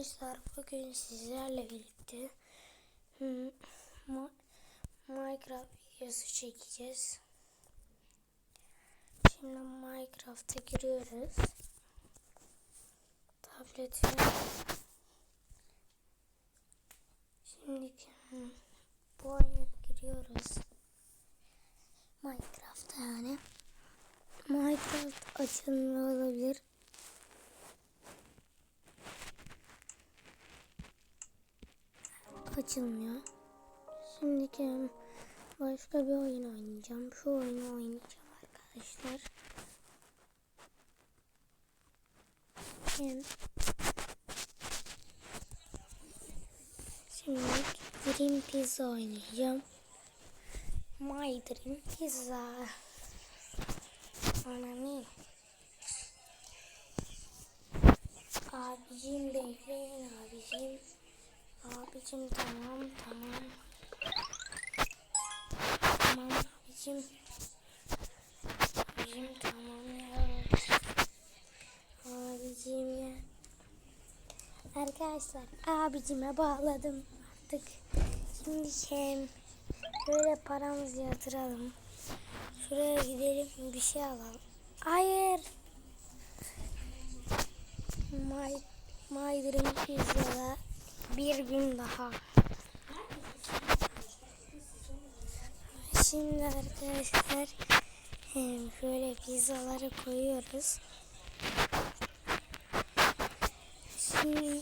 Arkadaşlar bugün sizlerle birlikte hmm, Ma- Minecraft videosu çekeceğiz. Şimdi Minecraft'a giriyoruz. Tabletime. Şimdi hmm, bu oyuna giriyoruz. Minecraft yani. Minecraft açılmıyor olabilir. Açılmıyor. Şimdi başka bir oyun oynayacağım. Şu oyunu oynayacağım arkadaşlar. Şimdi, şimdi Dream Pizza oynayacağım. My Dream Pizza. Ananı. Abicim bekleyin abicim. Abicim tamam tamam. Tamam abicim. Abicim tamam ya. Abicim ya. Arkadaşlar abicime bağladım artık. Şimdi şey böyle paramızı yatıralım. Şuraya gidelim bir şey alalım. Hayır. My, my Dream Pizza'da bir gün daha. Şimdi arkadaşlar şöyle pizzaları koyuyoruz. Şimdi